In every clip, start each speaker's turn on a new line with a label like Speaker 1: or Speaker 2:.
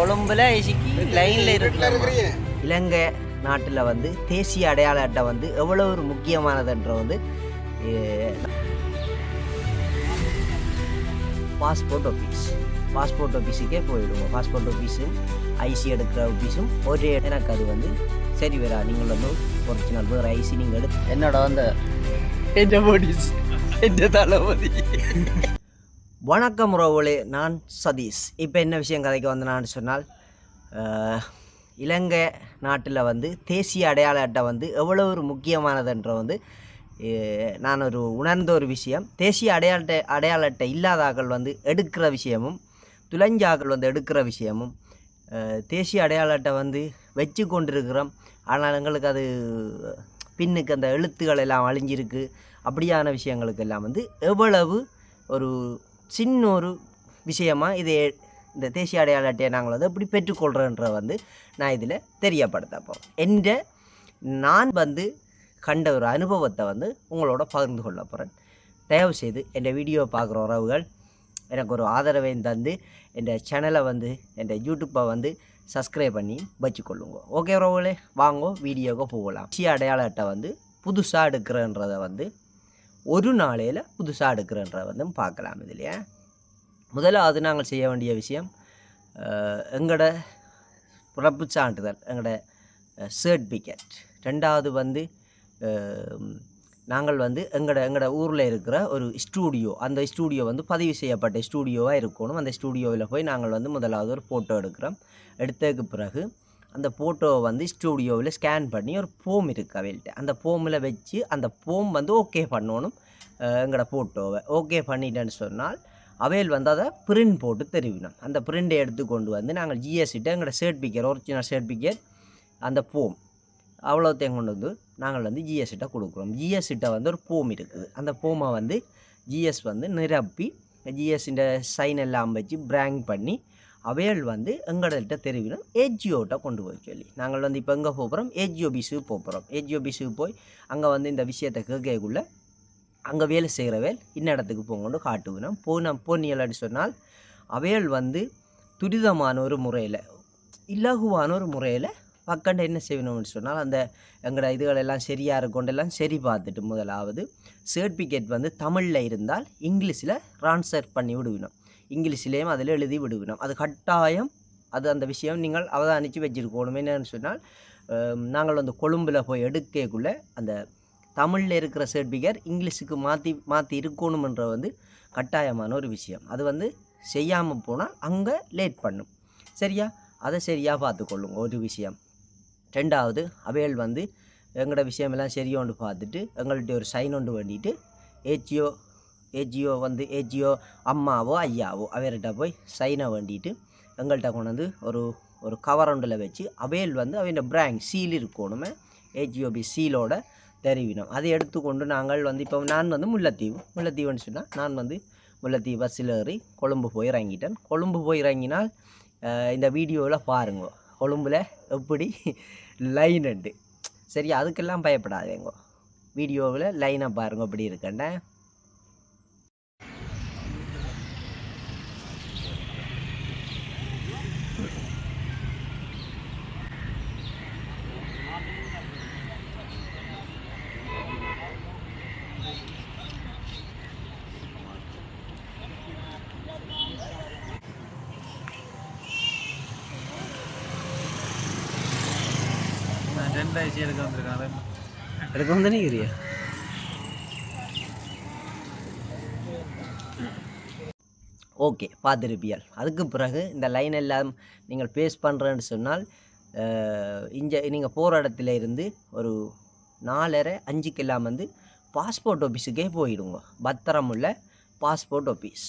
Speaker 1: கொழும்புல ஐசிக்கு லைனில் இருக்கிற இலங்கை நாட்டில் வந்து தேசிய அடையாள அட்டை வந்து எவ்வளோ ஒரு முக்கியமானதுன்ற வந்து பாஸ்போர்ட் ஆஃபீஸ் பாஸ்போர்ட் ஆஃபீஸுக்கே போயிடுவோம் பாஸ்போர்ட் ஆஃபீஸும் ஐசி எடுக்கிற ஆஃபீஸும் ஒரே எனக்கு அது வந்து சரி வரா நீங்கள் வந்து ஒரிஜினல் வேறு ஐசி நீங்கள் எடுத்து என்னோட வந்து என்ன போடிஸ் என்ன தளபதி? வணக்கம் உறவுகளே நான் சதீஷ். இப்போ என்ன விஷயம் கதைக்கு வந்து நான் சொன்னால் இலங்கை நாட்டில் வந்து தேசிய அடையாள அட்டை வந்து எவ்வளோ ஒரு முக்கியமானதுன்ற வந்து நான் ஒரு உணர்ந்த ஒரு விஷயம். தேசிய அடையாள அட்டை அடையாள அட்டை இல்லாதாக்கள் வந்து எடுக்கிற விஷயமும் துளஞ்சாக்கள் வந்து எடுக்கிற விஷயமும் தேசிய அடையாள அட்டை வந்து வச்சு கொண்டிருக்கிறோம். ஆனால் எங்களுக்கு அது பின்னுக்கு அந்த எழுத்துக்கள் எல்லாம் அழிஞ்சிருக்கு. அப்படியான விஷயங்களுக்கு எல்லாம் வந்து எவ்வளவு ஒரு சின்ன ஒரு விஷயமாக இதை இந்த தேசிய அடையாள அட்டையை நாங்கள் வந்து எப்படி பெற்றுக்கொள்கிறோன்ற வந்து நான் இதில் தெரியப்படுத்தப்போம் என்ற நான் வந்து கண்ட ஒரு அனுபவத்தை வந்து உங்களோட பகிர்ந்து கொள்ள போகிறேன் தயவு செய்து என் வீடியோ பார்க்குற உறவுகள் எனக்கு ஒரு ஆதரவை தந்து என் சேனலை வந்து என் யூடியூப்பை வந்து சப்ஸ்கிரைப் பண்ணி வச்சுக்கொள்ளுங்க. ஓகே உறவுகளே வாங்கோ வீடியோவுக்கு போகலாம். தேசிய அடையாள அட்டை வந்து புதுசாக எடுக்கிறன்றதை வந்து ஒரு நாளையில் புதுசாக எடுக்கிறன்ற வந்து பார்க்கலாம் இதுலையே முதலாவது நாங்கள் செய்ய வேண்டிய விஷயம் எங்களோட பிறப்பு சான்றிதழ் எங்களோட சர்டிஃபிகேட் ரெண்டாவது வந்து நாங்கள் வந்து எங்களோட எங்களோட ஊரில் இருக்கிற ஒரு ஸ்டூடியோ அந்த ஸ்டூடியோ வந்து பதிவு செய்யப்பட்ட ஸ்டூடியோவாக இருக்கணும். அந்த ஸ்டூடியோவில் போய் நாங்கள் வந்து முதலாவது ஒரு ஃபோட்டோ எடுக்கிறோம். எடுத்ததுக்கு பிறகு அந்த ஃபோட்டோவை வந்து ஸ்டூடியோவில் ஸ்கேன் பண்ணி ஒரு ஃபோம் இருக்குது அவள்கிட்ட. அந்த ஃபோமில் வச்சு அந்த ஃபோம் வந்து ஓகே பண்ணணும் எங்களோட ஃபோட்டோவை ஓகே பண்ணிட்டேன்னு சொன்னால் அவையில் வந்து அதை பிரிண்ட் போட்டு தெரிவிக்கணும் அந்த பிரிண்டை எடுத்து கொண்டு வந்து நாங்கள் ஜிஎஸ்சிட்ட எங்களோட சர்டிஃபிகேட் ஒரிஜினல் சர்டிஃபிகேட் அந்த ஃபோம் அவ்வளோத்தையும் கொண்டு வந்து நாங்கள் வந்து ஜிஎஸ்சிட்ட கொடுக்குறோம். ஜிஎஸ்சிட்ட வந்து ஒரு ஃபோம் இருக்குது. அந்த ஃபோமை வந்து ஜிஎஸ் வந்து நிரப்பி ஜிஎஸ்சிൻ്റെ சைன் எல்லாம் வச்சு பிராங்க் பண்ணி அவைகள் வந்து எங்கள்கிட்ட தெரிவிக்கணும் ஏஜியோட்ட கொண்டு போய் சொல்லி. நாங்கள் வந்து இப்போ எங்கே போகிறோம் ஏஜிஓ பிஸுக்கு போகிறோம் ஏஜிஓ பிஸுக்கு போய் அங்கே வந்து இந்த விஷயத்தை கேட்கக்குள்ளே அங்கே வேலை செய்கிற வேல் இன்ன இடத்துக்கு போங்கன்னு காட்டுவினோம். போன போனியலாடி சொன்னால் அவைகள் வந்து துரிதமான ஒரு முறையில் இலகுவான ஒரு முறையில் பக்கண்ட என்ன செய்யணும்னு சொன்னால் அந்த எங்களோட இதுகளெல்லாம் சரியாக இருக்கொண்டெல்லாம் சரி பார்த்துட்டு முதலாவது சர்டிஃபிகேட் வந்து தமிழில் இருந்தால் இங்கிலீஷில் ட்ரான்ஸ்ஃபர் பண்ணி விடுவினோம். இங்கிலீஷ்லேயும் அதில் எழுதி விடுவினோம் அது கட்டாயம் அது அந்த விஷயம் நீங்கள் அவதானித்து வச்சுருக்கணும் என்னன்னு சொன்னால் நாங்கள் வந்து கொழும்பில் போய் எடுக்கக்குள்ளே அந்த தமிழில் இருக்கிற சர்டிஃபிகேட் இங்கிலீஷுக்கு மாற்றி மாற்றி இருக்கணுமன்ற வந்து கட்டாயமான ஒரு விஷயம் அது வந்து செய்யாமல் போனால் அங்கே லேட் பண்ணும் சரியா அதை சரியாக பார்த்துக்கொள்ளுங்க ஒரு விஷயம் ரெண்டாவது அவைகள் வந்து எங்களோட விஷயமெல்லாம் சரியோண்டு பார்த்துட்டு எங்கள்கிட்ட ஒரு சைன் ஒன்று வேண்டிட்டு ஏச்சியோ ஏஜியோ வந்து ஏஜியோ அம்மாவோ ஐயாவோ அவர்கிட்ட போய் சைனை வேண்டிட்டு எங்கள்கிட்ட கொண்டு வந்து ஒரு ஒரு கவரண்டில் வச்சு அவையில் வந்து அவையோட பிராங்க் சீல் இருக்கணுமே ஏஜிஓபி சீலோட தெரிவினோம். அதை எடுத்துக்கொண்டு நாங்கள் வந்து இப்போ நான் வந்து முல்லைத்தீவு முல்லைத்தீவுன்னு சொன்னால் நான் வந்து முல்லைத்தீவு பஸ்ஸில் ஏறி கொழும்பு போய் இறங்கிட்டேன். கொழும்பு போய் இறங்கினால் இந்த வீடியோவில் பாருங்க கொழும்புல எப்படி லைன் சரி அதுக்கெல்லாம் பயப்படாதேங்கோ. வீடியோவில் லைனை பாருங்க அப்படி இருக்கேன்டேன்
Speaker 2: நான் ரெண்டாயிரத்தி எடுக்க வந்திருக்கேன்
Speaker 1: வந்து ஓகே பார்த்துருப்பியல் அதுக்கு பிறகு இந்த லைன் எல்லாம் நீங்கள் பேஸ் பண்ணுறேன்னு சொன்னால் இங்கே நீங்கள் போகிற இடத்துல இருந்து ஒரு நாலரை அஞ்சுக்கெல்லாம் வந்து பாஸ்போர்ட் ஆஃபீஸுக்கே போயிடுங்க. பத்திரமுள்ள பாஸ்போர்ட் ஆஃபீஸ்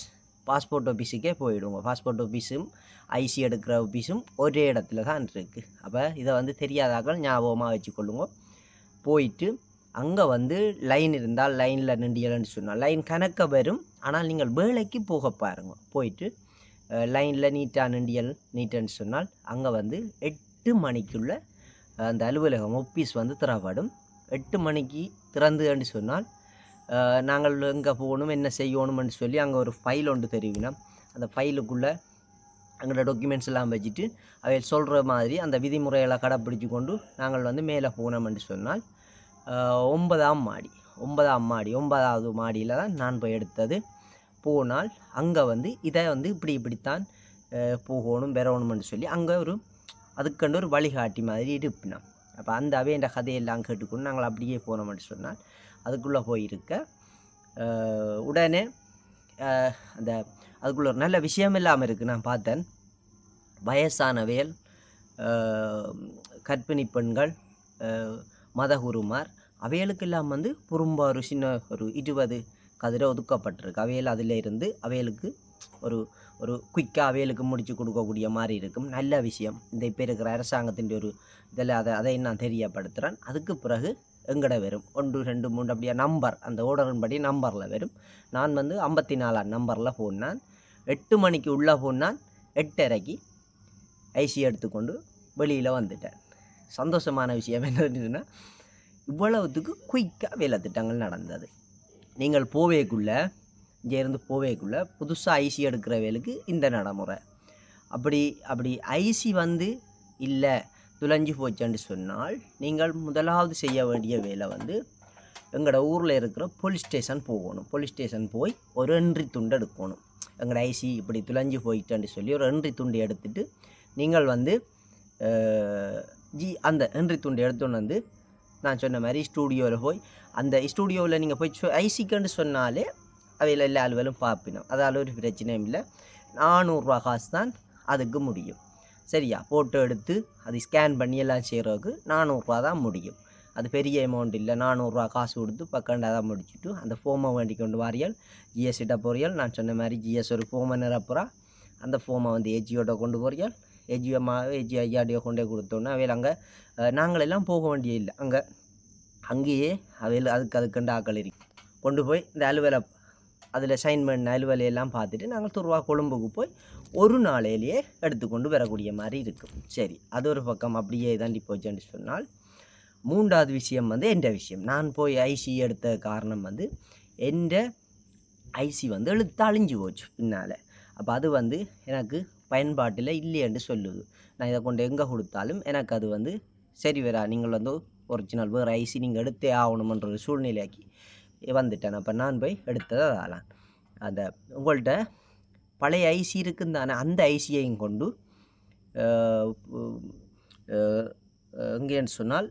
Speaker 1: பாஸ்போர்ட் ஆஃபீஸுக்கே போயிடுங்க. பாஸ்போர்ட் ஆஃபீஸும் ஐசி எடுக்கிற ஆஃபீஸும் ஒரே இடத்துல தான் இருக்குது அப்போ இதை வந்து தெரியாதாக்கள் ஞாபகமாக வச்சுக்கொள்ளுங்க. போயிட்டு அங்கே வந்து லைன் இருந்தால் லைனில் நின்றியலன்னு சொன்னால் லைன் கணக்க வரும். ஆனால் நீங்கள் வேலைக்கு போக பாருங்க. போயிட்டு லைனில் நீட்டாக நிண்டியல் நீட்டன்னு சொன்னால் அங்கே வந்து எட்டு மணிக்குள்ளே அந்த அலுவலகம் ஆஃபீஸ் வந்து திறப்படும் எட்டு மணிக்கு திறந்துன்னு சொன்னால் நாங்கள் எங்கே போகணும் என்ன செய்யணும்னு சொல்லி அங்கே ஒரு ஃபைல் ஒன்று தெரிவினோம் அந்த ஃபைலுக்குள்ளே எங்களோட டாக்குமெண்ட்ஸ் எல்லாம் வச்சுட்டு அவை சொல்கிற மாதிரி அந்த விதிமுறைகளை கடைப்பிடிச்சு கொண்டு நாங்கள் வந்து மேலே போனோம்னு சொன்னால் ஒன்பதாம் மாடி ஒன்பதாம் மாடி ஒன்பதாவது மாடியில் தான் நான் போய் எடுத்தது. போனால் அங்கே வந்து இதை வந்து இப்படி இப்படித்தான் போகணும் பெறணும்னு சொல்லி அங்கே ஒரு அதுக்கண்டு ஒரு வழிகாட்டி மாதிரி இருப்பினான் அப்போ அந்த அவையண்ட கதையெல்லாம் கேட்டுக்கொண்டு நாங்கள் அப்படியே போனோம்னு சொன்னால் அதுக்குள்ளே போயிருக்க. உடனே அந்த அதுக்குள்ள ஒரு நல்ல விஷயம் இல்லாமல் இருக்குது நான் பார்த்தேன். வயசானவையல் கற்பிணி பெண்கள் மதகுருமார் அவைகளுக்கெல்லாம் வந்து புறம்ப ஒரு சின்ன ஒரு இருபது கதிரை ஒதுக்கப்பட்டிருக்கு. அவையல் அதில் இருந்து அவையலுக்கு ஒரு ஒரு குயிக்காக அவையலுக்கு முடித்து கொடுக்கக்கூடிய மாதிரி இருக்கும். நல்ல விஷயம். இந்த இப்போ இருக்கிற அரசாங்கத்தின் ஒரு இதில் அதை அதை நான் தெரியப்படுத்துகிறேன் அதுக்கு பிறகு எங்கட வரும்? ஒன்று ரெண்டு மூணு அப்படியே? நம்பர். அந்த ஓர்டரின்படி நம்பரில் வரும். நான் வந்து ஐம்பத்தி நாலாம் நம்பரில் போனான் எட்டு மணிக்கு உள்ளே போனான் எட்டரைக்கு ஐசி எடுத்துக்கொண்டு வெளியில் வந்துட்டேன். சந்தோஷமான விஷயம் என்னதுன்னா இவ்வளவுத்துக்கு குயிக்காக வேலை திட்டங்கள் நடந்தது. நீங்கள் போவேக்குள்ளே இங்கேருந்து போவேக்குள்ளே புதுசாக ஐசி எடுக்கிற வேலுக்கு இந்த நடைமுறை. அப்படி அப்படி ஐசி வந்து இல்லை. துளைஞ்சு போச்சுன்னு சொன்னால் நீங்கள் முதலாவது செய்ய வேண்டிய வேலை வந்து எங்களோட ஊரில் இருக்கிற போலீஸ் ஸ்டேஷன் போகணும். போலீஸ் ஸ்டேஷன் போய் ஒரு என்ட்ரி துண்டு எடுக்கணும். எங்களோட ஐசி இப்படி துளைஞ்சு போயிட்டேன்னு சொல்லி ஒரு என்ட்ரி துண்டு எடுத்துட்டு நீங்கள் வந்து ஜி அந்த என்ட்ரி துண்டு எடுத்துன்னு வந்து நான் சொன்ன மாதிரி ஸ்டூடியோவில் போய் அந்த ஸ்டூடியோவில் நீங்கள் போய் ஐசிக்குன்னு சொன்னாலே அவையில் எல்லா அலுவலும் பார்ப்பினோம் அதால் ஒரு பிரச்சனையும் இல்லை. நானூறுரூவா காசு தான் அதுக்கு முடியும். சரியா? ஃபோட்டோ எடுத்து அது ஸ்கேன் பண்ணி எல்லாம் செய்கிறதுக்கு நானூறுரூவா தான் முடியும். அது பெரிய அமௌண்ட் இல்லை. நானூறுரூவா காசு கொடுத்து பக்கண்டா தான் முடிச்சுட்டு அந்த ஃபோமை வேண்டி கொண்டு வாரியல் ஜிஎஸ் இட்ட போறியல். நான் சொன்ன மாதிரி ஜிஎஸ் ஒரு ஃபோமை நிரப்புறா. அந்த ஃபோமை வந்து ஏஜியோட கொண்டு போறியல். ஏஜிஎம்மா ஏஜி ஐயாடியோ கொண்டே கொடுத்தோன்னே அவையில் அங்கே நாங்களெல்லாம் போக வேண்டிய இல்லை. அங்கே அங்கேயே அவையில் அதுக்கு அதுக்கண்டு ஆக்கள் இருக்கு. கொண்டு போய் இந்த அலுவலை அதில் சைன் பண்ண அலுவலையெல்லாம் பார்த்துட்டு நாங்கள் துருவா கொழும்புக்கு போய் ஒரு நாளையிலேயே எடுத்துக்கொண்டு வரக்கூடிய மாதிரி இருக்கும் சரி அது ஒரு பக்கம் அப்படியே தாண்டி போச்சுன்னு சொன்னால் மூன்றாவது விஷயம் வந்து எந்த விஷயம். நான் போய் ஐசி எடுத்த காரணம் வந்து எந்த ஐசி வந்து எழுத்து அழிஞ்சு போச்சு பின்னால். அப்போ அது வந்து எனக்கு பயன்பாட்டில் இல்லையென்று சொல்லுது. நான் இதை கொண்டு எங்கே கொடுத்தாலும் எனக்கு அது வந்து சரி வரா நீங்கள் வந்து ஒரிஜினல் வேறு ஐசி நீங்கள் எடுத்தே ஆகணுமன்ற ஒரு சூழ்நிலையாக்கி வந்துட்டேன். அப்போ நான் போய் எடுத்ததை அதெல்லாம் அந்த உங்கள்கிட்ட பழைய ஐசி இருக்குன்னு தானே அந்த ஐசியையும் கொண்டு எங்கேன்னு சொன்னால்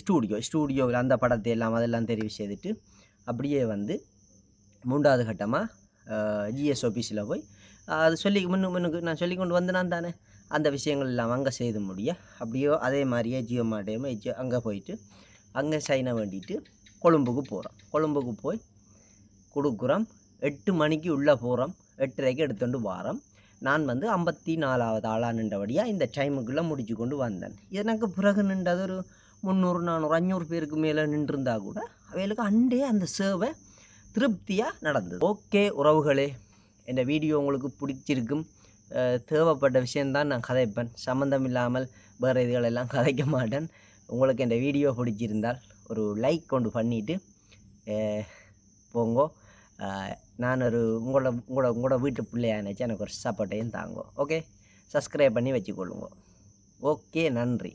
Speaker 1: ஸ்டூடியோ ஸ்டூடியோவில் அந்த படத்தை எல்லாம் அதெல்லாம் தெரிவு செய்துட்டு அப்படியே வந்து மூன்றாவது கட்டமாக ஜிஎஸ் ஆஃபீஸில் போய் அது சொல்லி முன்னு முன்னுக்கு நான் சொல்லி கொண்டு வந்தேன் தானே அந்த விஷயங்கள் எல்லாம் அங்கே செய்து முடிய அப்படியோ அதே மாதிரியே ஜியோ மாட்டையும் ஜியோ அங்கே போயிட்டு அங்கே சைனை வேண்டிட்டு கொழும்புக்கு போகிறோம் கொழும்புக்கு போய் கொடுக்குறோம். எட்டு மணிக்கு உள்ளே போகிறோம் எட்டரைக்கு எடுத்துட்டு வாரம். நான் வந்து ஐம்பத்தி நாலாவது ஆளாக நின்றபடியாக இந்த டைமுக்குள்ளே முடிச்சு கொண்டு வந்தேன். எனக்கு பிறகு நின்றது ஒரு முந்நூறு நானூறு அஞ்சூறு பேருக்கு மேலே நின்றுருந்தா கூட அவைகளுக்கு அண்டே அந்த சேவை திருப்தியாக நடந்தது. ஓகே உறவுகளே இந்த வீடியோ உங்களுக்கு பிடிச்சிருக்கும். தேவைப்பட்ட விஷயந்தான் நான் கதைப்பேன். சம்மந்தம் இல்லாமல் வேறு இதுகளெல்லாம் கதைக்க மாட்டேன். உங்களுக்கு இந்த வீடியோ பிடிச்சிருந்தால் ஒரு லைக் கொண்டு பண்ணிவிட்டு போங்கோ. நான் ஒரு உங்களோட உங்களோட உங்களோட வீட்டு பிள்ளையா நினச்சி எனக்கு ஒரு சப்போர்ட்டையும் தாங்கோ ஓகே சப்ஸ்கிரைப் பண்ணி வச்சுக்கொள்ளுங்க. ஓகே நன்றி.